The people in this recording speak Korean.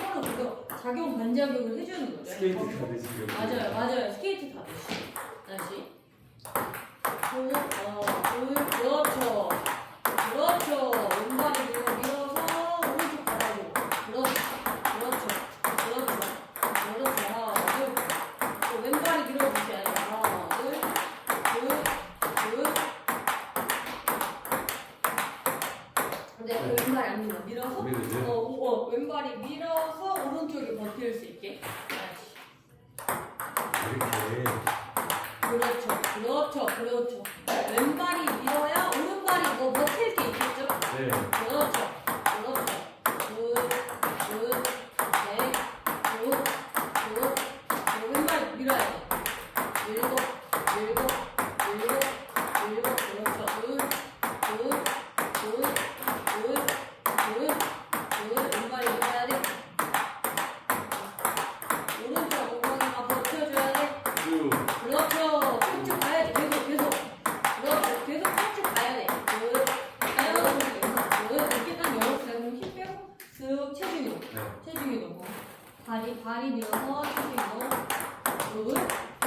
서로 그거 작용 반작용을 해주는 거죠. 스케이트 이렇게. 맞아요, 맞아요. 스케이트 타듯이. 다시. 둘, 어, 둘, 그렇죠. 그렇죠. 왼발을 밀어, 밀어서 오른쪽 가라고. 그렇죠. 그렇죠. 그렇죠. 그렇죠. 하나, 둘. 또 왼발이 밀어주셔야 돼요. 하나, 둘, 둘, 둘. 근데 그 왼발이 안 밀어. 밀어서. 밀어야지. 어, 어, 왼발이 밀어서 오른쪽에 버틸 수 있게. 이렇게. 그렇죠, 그렇죠, 그렇죠. 왼발이 밀어야 오른발이 뭐 버틸 게 있겠죠? 네. 그렇죠, 그렇죠. 굿, 굿, 네, 굿, 굿. 어, 왼발 밀어야 돼. 일곱, 일곱, 일곱, 일곱. 그렇죠. 굿, 굿, 굿, 굿, 굿, 굿. 왼발이 밀어야 돼. 오른쪽 엉덩이가 버텨줘야 돼. 쭉. 그렇죠. 쭉쭉 가야지. 계속, 계속. 그렇죠. 계속 쭉쭉 가야 돼. 그, 가요. 그, 이렇게 딱 열었어요. 그럼 힘 빼고, 쓱 체중 이동. 네. 체중 이동. 발이, 발이 밀어서 체중 이동. 굿, 굿,